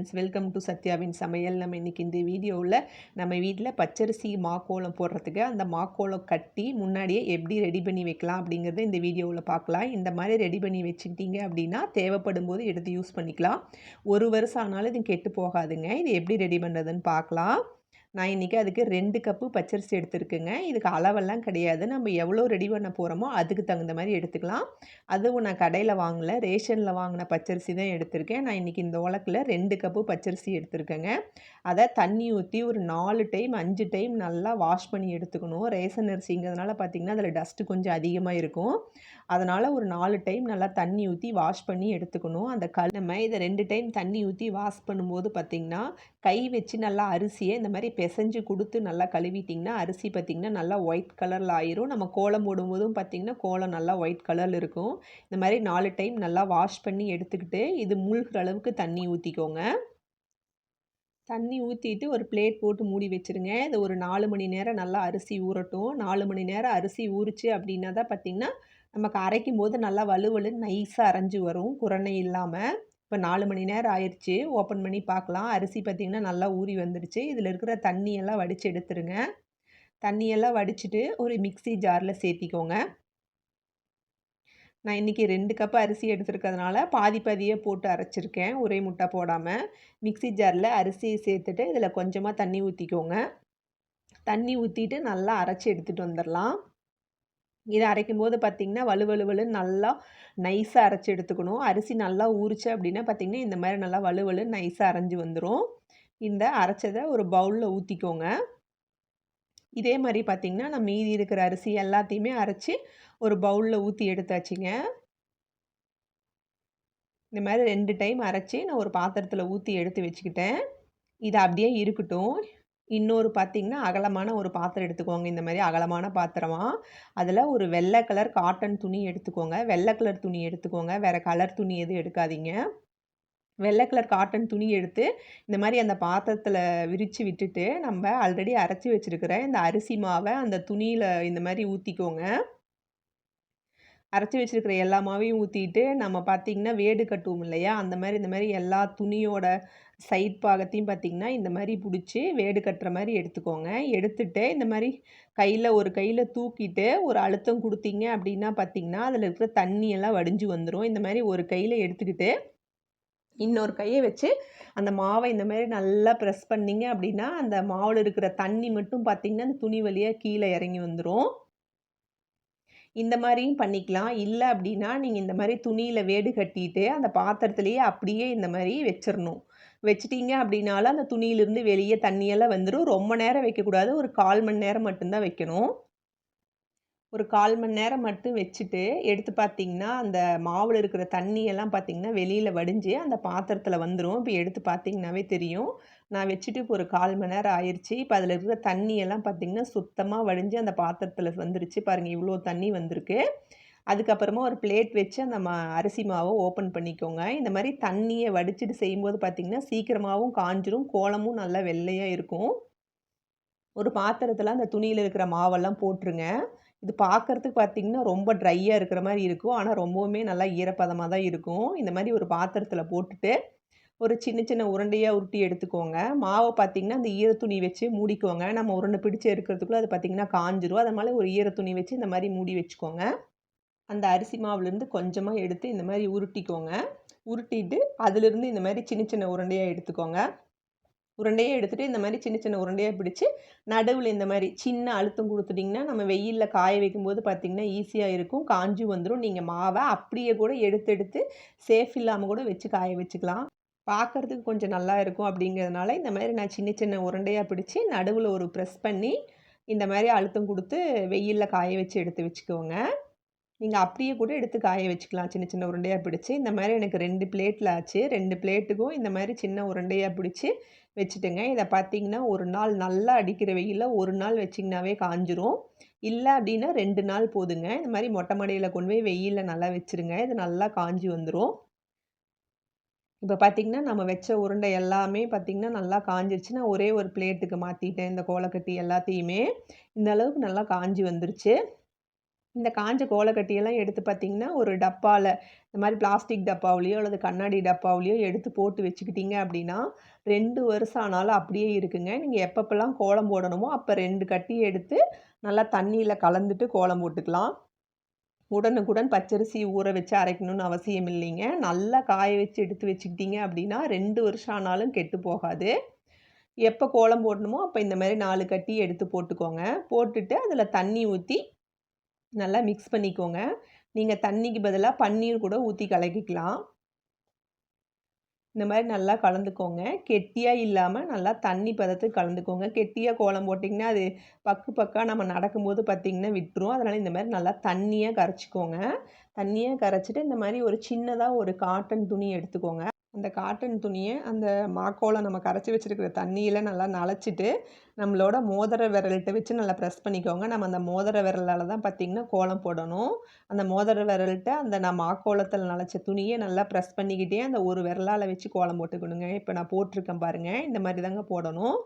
Friends welcome to சத்யாவின் சமையல். நம்ம இன்றைக்கி இந்த வீடியோவில் நம்ம வீட்டில் பச்சரிசி மாக்கோலம் போடுறதுக்கு அந்த மாக்கோலம் கட்டி முன்னாடியே எப்படி ரெடி பண்ணி வைக்கலாம் அப்படிங்கிறத இந்த வீடியோவில் பார்க்கலாம். இந்த மாதிரி ரெடி பண்ணி வச்சுக்கிட்டீங்க அப்படின்னா தேவைப்படும் போது எடுத்து யூஸ் பண்ணிக்கலாம். ஒரு வருஷம் ஆனாலும் இது கெட்டு போகாதுங்க. இது எப்படி ரெடி பண்ணுறதுன்னு பார்க்கலாம். நான் இன்றைக்கி அதுக்கு ரெண்டு கப்பு பச்சரிசி எடுத்துருக்குங்க. இதுக்கு அளவெல்லாம் கிடையாது. நம்ம எவ்வளோ ரெடி பண்ண போகிறோமோ அதுக்கு தகுந்த மாதிரி எடுத்துக்கலாம். அதுவும் நான் கடையில் வாங்கலை. ரேஷனில் வாங்கின பச்சரிசி தான் எடுத்திருக்கேன். நான் இன்றைக்கி இந்த உலக்கில் ரெண்டு கப்பு பச்சரிசி எடுத்திருக்கேங்க. அதை தண்ணி ஊற்றி ஒரு நாலு டைம் அஞ்சு டைம் நல்லா வாஷ் பண்ணி எடுத்துக்கணும். ரேஷன் அரிசிங்கிறதுனால பார்த்திங்கன்னா அதில் டஸ்ட்டு கொஞ்சம் அதிகமாக இருக்கும். அதனால் ஒரு நாலு டைம் நல்லா தண்ணி ஊற்றி வாஷ் பண்ணி எடுத்துக்கணும். அந்த கல் நம்ம இதை ரெண்டு டைம் தண்ணி ஊற்றி வாஷ் பண்ணும்போது பார்த்திங்கன்னா கை வச்சு நல்லா அரிசியை இந்த மாதிரி பிசைஞ்சு கொடுத்து நல்லா கழுவிட்டிங்கன்னா அரிசி பார்த்திங்கன்னா நல்லா ஒயிட் கலரில் ஆயிரும். நம்ம கோலம் போடும்போதும் பார்த்திங்கன்னா கோலம் நல்லா ஒயிட் கலரில் இருக்கும். இந்த மாதிரி நாலு டைம் நல்லா வாஷ் பண்ணி எடுத்துக்கிட்டு இது மூழ்கிற அளவுக்கு தண்ணி ஊற்றிக்கோங்க தண்ணி ஊற்றிட்டு ஒரு பிளேட் போட்டு மூடி வச்சுருங்க. இது ஒரு நாலு மணி நேரம் நல்லா அரிசி ஊறட்டும். நாலு மணி நேரம் அரிசி ஊறிச்சு அப்படின்னா தான் பார்த்திங்கன்னா நமக்கு அரைக்கும் போது நல்லா வலுவலு நைஸாக அரைஞ்சி வரும். குரணை இல்லாமல் இப்போ நாலு மணி நேரம் ஆயிடுச்சு. ஓப்பன் பண்ணி பார்க்கலாம். அரிசி பார்த்திங்கன்னா நல்லா ஊறி வந்துடுச்சு. இதில் இருக்கிற தண்ணியெல்லாம் வடித்து எடுத்துருங்க. தண்ணியெல்லாம் வடிச்சிட்டு ஒரு மிக்சி ஜாரில் சேர்த்திக்கோங்க. நான் இன்றைக்கி ரெண்டு கப் அரிசி எடுத்துருக்கிறதுனால பாதி பாதியே போட்டு அரைச்சிருக்கேன். ஒரே முட்டை போடாமல் மிக்சி ஜாரில் அரிசியை சேர்த்துட்டு இதில் கொஞ்சமாக தண்ணி ஊற்றிக்கோங்க. தண்ணி ஊற்றிட்டு நல்லா அரைச்சி எடுத்துகிட்டு வந்துடலாம். இதை அரைக்கும் போது பார்த்திங்கன்னா வலுவலுவலுன்னு நல்லா நைஸாக அரைச்சி எடுத்துக்கணும். அரிசி நல்லா ஊறிச்சு அப்படின்னா பார்த்திங்கன்னா இந்த மாதிரி நல்லா வலுவலு நைஸாக அரைஞ்சி வந்துடும் இந்த அரைச்சதை ஒரு பவுலில் ஊற்றிக்கோங்க இதே மாதிரி பார்த்திங்கன்னா நான் மீதி இருக்கிற அரிசி எல்லாத்தையுமே அரைச்சி ஒரு பவுலில் ஊற்றி எடுத்தாச்சுங்க. இந்த மாதிரி ரெண்டு டைம் அரைச்சி நான் ஒரு பாத்திரத்தில் ஊற்றி எடுத்து வச்சுக்கிட்டேன். இது அப்படியே இருக்கட்டும். இன்னொரு பார்த்திங்கன்னா அகலமான ஒரு பாத்திரம் எடுத்துக்கோங்க. இந்த மாதிரி அகலமான பாத்திரமாக அதில் ஒரு வெள்ளை கலர் காட்டன் துணி எடுத்துக்கோங்க. வெள்ளை கலர் துணி எடுத்துக்கோங்க. வேறு கலர் துணி எதுவும் எடுக்காதீங்க. வெள்ளை கலர் காட்டன் துணி எடுத்து இந்த மாதிரி அந்த பாத்திரத்தில் விரித்து விட்டுட்டு நம்ம ஆல்ரெடி அரைச்சி வச்சுருக்கிற இந்த அரிசி மாவை அந்த துணியில் இந்த மாதிரி ஊற்றிக்கோங்க அரைச்சி வச்சுருக்கிற எல்லா மாவையும் ஊற்றிட்டு நம்ம பார்த்திங்கன்னா வேடு கட்டுவோம் இல்லையா? அந்த மாதிரி இந்த மாதிரி எல்லா துணியோட சைட் பாகத்தையும் பார்த்திங்கன்னா இந்த மாதிரி பிடிச்சி வேடு கட்டுற மாதிரி எடுத்துக்கோங்க. எடுத்துகிட்டு இந்த மாதிரி கையில் ஒரு கையில் தூக்கிட்டு ஒரு அழுத்தம் கொடுத்தீங்க அப்படின்னா பார்த்திங்கன்னா அதில் இருக்கிற தண்ணியெல்லாம் வடிஞ்சு வந்துடும் இந்த மாதிரி ஒரு கையில் எடுத்துக்கிட்டு இன்னொரு கையை வச்சு அந்த மாவை இந்த மாதிரி நல்லா ப்ரெஸ் பண்ணிங்க அப்படின்னா அந்த மாவில் இருக்கிற தண்ணி மட்டும் பார்த்திங்கன்னா அந்த துணி வழியாக கீழே இறங்கி வந்துடும் இந்த மாதிரியும் பண்ணிக்கலாம். இல்லை அப்படின்னா நீங்கள் இந்த மாதிரி துணியில் வேடு கட்டிட்டு அந்த பாத்திரத்துலேயே அப்படியே இந்த மாதிரி வச்சிடணும் வச்சிட்டிங்க அப்படின்னால அந்த துணியிலேருந்து வெளியே தண்ணியெல்லாம் வந்துடும் ரொம்ப நேரம் வைக்கக்கூடாது. ஒரு கால் மணி நேரம் மட்டும்தான் வைக்கணும். ஒரு கால் மணி நேரம் மட்டும் வச்சுட்டு எடுத்து பார்த்தீங்கன்னா அந்த மாவில் இருக்கிற தண்ணியெல்லாம் பார்த்திங்கன்னா வெளியில் வடிஞ்சு அந்த பாத்திரத்தில் வந்துடும் இப்போ எடுத்து பார்த்தீங்கன்னாவே தெரியும். நான் வச்சுட்டு இப்போ ஒரு கால் மணி நேரம் ஆயிடுச்சு இப்போ அதில் இருக்கிற தண்ணியெல்லாம் பார்த்திங்கன்னா சுத்தமாக வடிஞ்சு அந்த பாத்திரத்தில் வந்துருச்சு. பாருங்கள் இவ்வளோ தண்ணி வந்திருக்கு. அதுக்கப்புறமா ஒரு பிளேட் வச்சு அந்த மா அரிசி மாவை ஓப்பன் பண்ணிக்கோங்க. இந்த மாதிரி தண்ணியை வடிச்சிட்டு செய்யும்போது பார்த்திங்கன்னா சீக்கிரமாகவும் காஞ்சிரும் கோலமும் நல்லா வெள்ளையாக இருக்கும். ஒரு பாத்திரத்தில் அந்த துணியில் இருக்கிற மாவெல்லாம் போட்டுருங்க. இது பார்க்குறதுக்கு பார்த்திங்கன்னா ரொம்ப ட்ரையாக இருக்கிற மாதிரி இருக்கும். ஆனால் ரொம்பவுமே நல்லா ஈரப்பதமாக தான் இருக்கும். இந்த மாதிரி ஒரு பாத்திரத்தில் போட்டுட்டு ஒரு சின்ன சின்ன உருண்டையாக உருட்டி எடுத்துக்கோங்க. மாவை பார்த்திங்கன்னா அந்த ஈரத்துணி வச்சு மூடிக்கோங்க. நம்ம உருண்டை பிடிச்சி எடுக்கிறதுக்குள்ளே அது பார்த்திங்கன்னா காஞ்சிரும். அதனால் ஒரு ஈரத்துணி வச்சு இந்த மாதிரி மூடி வச்சுக்கோங்க. அந்த அரிசி மாவுலேருந்து கொஞ்சமாக எடுத்து இந்த மாதிரி உருட்டிக்கோங்க. உருட்டிட்டு அதிலிருந்து இந்த மாதிரி சின்ன சின்ன உருண்டையாக எடுத்துக்கோங்க. உருண்டையாக எடுத்துகிட்டு இந்த மாதிரி சின்ன சின்ன உருண்டையாக பிடிச்சி நடுவில் இந்த மாதிரி சின்ன அழுத்தம் கொடுத்துட்டிங்கன்னா நம்ம வெயிலில் காய வைக்கும்போது பார்த்திங்கன்னா ஈஸியாக இருக்கும். காஞ்சி வந்துடும் நீங்கள் மாவை அப்படியே கூட எடுத்து எடுத்து சேஃப் இல்லாமல் கூட வச்சு காய வச்சுக்கலாம். பார்க்குறதுக்கு கொஞ்சம் நல்லா இருக்கும் அப்படிங்கிறதுனால இந்த மாதிரி நான் சின்ன சின்ன உருண்டையாக பிடிச்சி நடுவில் ஒரு ப்ரெஸ் பண்ணி இந்த மாதிரி அழுத்தம் கொடுத்து வெயிலில் காய வச்சு எடுத்து வச்சுக்கோங்க. நீங்கள் அப்படியே கூட எடுத்து காய வச்சுக்கலாம். சின்ன சின்ன உருண்டையாக பிடிச்சி. இந்த மாதிரி எனக்கு ரெண்டு பிளேட்டில் ஆச்சு. ரெண்டு பிளேட்டுக்கும் இந்த மாதிரி சின்ன உருண்டையாக பிடிச்சி வச்சுட்டுங்க. இதை பார்த்தீங்கன்னா ஒரு நாள் நல்லா அடிக்கிற வெயிலில் ஒரு நாள் வச்சிங்கனாவே காஞ்சிரும். இல்லை அப்படின்னா ரெண்டு நாள் போதுங்க. இந்த மாதிரி மொட்டை மடையில் கொண்டு போய் வெயிலில் நல்லா வச்சுருங்க. இது நல்லா காஞ்சி வந்துடும் இப்போ பார்த்திங்கன்னா நம்ம வச்ச உருண்டை எல்லாமே பார்த்திங்கன்னா நல்லா காஞ்சிருச்சு நான் ஒரே ஒரு பிளேட்டுக்கு மாற்றிட்டேன் இந்த கோலக்கட்டி எல்லாத்தையுமே. இந்த அளவுக்கு நல்லா காஞ்சி வந்துருச்சு. இந்த காஞ்ச கோலக்கட்டியெல்லாம் எடுத்து பார்த்தீங்கன்னா, ஒரு டப்பாவில் இந்த மாதிரி பிளாஸ்டிக் டப்பாவிலையோ அல்லது கண்ணாடி டப்பாவிலையோ எடுத்து போட்டு வச்சுக்கிட்டீங்க அப்படின்னா, ரெண்டு வருஷம் ஆனாலும் அப்படியே இருக்குங்க. நீங்கள் எப்பப்பெல்லாம் கோலம் போடணுமோ, அப்போ ரெண்டு கட்டி எடுத்து நல்லா தண்ணியில் கலந்துட்டு கோலம் போட்டுக்கலாம். உடனுக்குடன் பச்சரிசி ஊற வச்சு அரைக்கணும்னு அவசியம் இல்லைங்க. நல்லா காய வச்சு எடுத்து வச்சுக்கிட்டீங்க அப்படின்னா, ரெண்டு வருஷம் ஆனாலும் கெட்டு போகாது. எப்போ கோலம் போடணுமோ, அப்போ இந்த மாதிரி நாலு கட்டி எடுத்து போட்டுக்கோங்க. போட்டுட்டு அதில் தண்ணி ஊற்றி நல்லா மிக்ஸ் பண்ணிக்கோங்க. நீங்கள் தண்ணிக்கு பதிலாக பன்னீர் கூட ஊற்றி கலக்கிக்கலாம். இந்த மாதிரி நல்லா கலந்துக்கோங்க. கெட்டியாக இல்லாமல் நல்லா தண்ணி பதத்துக்கு கலந்துக்கோங்க. கெட்டியாக கோலம் போட்டிங்கன்னா, அது பக்கு பக்கா நம்ம நடக்கும்போது பார்த்தீங்கன்னா விட்டுரும். அதனால் இந்த மாதிரி நல்லா தண்ணியாக கரைச்சிக்கோங்க தண்ணியாக கரைச்சிட்டு இந்த மாதிரி ஒரு சின்னதாக ஒரு காட்டன் துணி எடுத்துக்கோங்க. அந்த காட்டன் துணியை அந்த மாக்கோலம் நம்ம கரைச்சி வச்சிருக்கிற தண்ணியில் நல்லா நனைச்சிட்டு, நம்மளோட மோதிர விரல்கிட்ட வச்சு நல்லா ப்ரெஸ் பண்ணிக்கோங்க. நம்ம அந்த மோதிர விரலால தான் பார்த்தீங்கன்னா கோலம் போடணும். அந்த மோதிர விரல்கிட்ட அந்த நான் மாக்கோலத்தில் நனைச்ச துணியை நல்லா ப்ரெஸ் பண்ணிக்கிட்டே அந்த ஒரு விரலால் வச்சு கோலம் போட்டுக்கணுங்க. இப்போ நான் போட்டிருக்கேன் பாருங்கள் இந்த மாதிரி தாங்க போடணும்.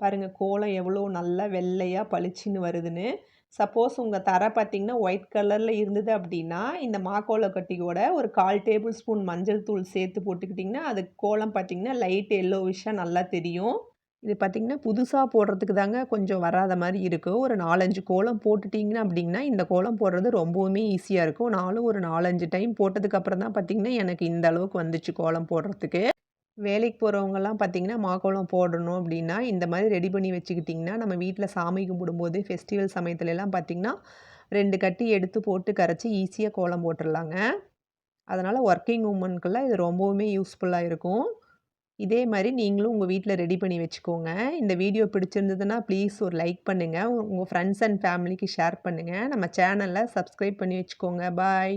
பாருங்கள் கோலம் எவ்வளோ நல்லா வெள்ளையாக பளிச்சுன்னு வருதுன்னு. சப்போஸ் உங்கள் தரை பார்த்திங்கன்னா ஒயிட் கலரில் இருந்தது அப்படின்னா, இந்த மாக்கோலக்கட்டியோட ஒரு 1/4 டேபிள் ஸ்பூன் மஞ்சள் தூள் சேர்த்து போட்டுக்கிட்டிங்கன்னா, அது கோலம் பார்த்தீங்கன்னா, லைட் எல்லோவிஷ்ஷா நல்லா தெரியும். இது பார்த்தீங்கன்னா, புதுசாக போடுறதுக்கு தாங்க கொஞ்சம் வராத மாதிரி இருக்கும். ஒரு 4, 5 கோலம் போட்டுட்டிங்கன்னா அப்படின்னா, இந்த கோலம் போடுறது ரொம்பவுமே ஈஸியாக இருக்கும். நானும் ஒரு 4, 5 டைம் போட்டதுக்கப்புறம் தான் பார்த்தீங்கன்னா, எனக்கு இந்த அளவுக்கு வந்துச்சு கோலம் போடுறதுக்கு. வேலைக்கு போறவங்கலாம் பார்த்தீங்கன்னா, மாக்கோளம் போடணும் அப்படின்னா, இந்த மாதிரி ரெடி பண்ணி வச்சுக்கிட்டிங்கன்னா, நம்ம வீட்டில் சாமி கும்பிடும்போது, ஃபெஸ்டிவல் சமயத்துலலாம் பார்த்திங்கன்னா ரெண்டு கட்டி எடுத்து போட்டு கரைச்சி ஈஸியாக கோலம் போட்டுடலாங்க அதனால் ஒர்க்கிங் உமனுக்கெல்லாம் இது ரொம்பவுமே யூஸ்ஃபுல்லாக இருக்கும். இதே மாதிரி நீங்களும் உங்கள் வீட்டில் ரெடி பண்ணி வச்சுக்கோங்க. இந்த வீடியோ பிடிச்சிருந்ததுன்னா, ப்ளீஸ் ஒரு லைக் பண்ணுங்கள் உங்கள் ஃப்ரெண்ட்ஸ் அண்ட் ஃபேமிலிக்கு ஷேர் பண்ணுங்கள் நம்ம சேனலில் சப்ஸ்கிரைப் பண்ணி வச்சுக்கோங்க. பாய்.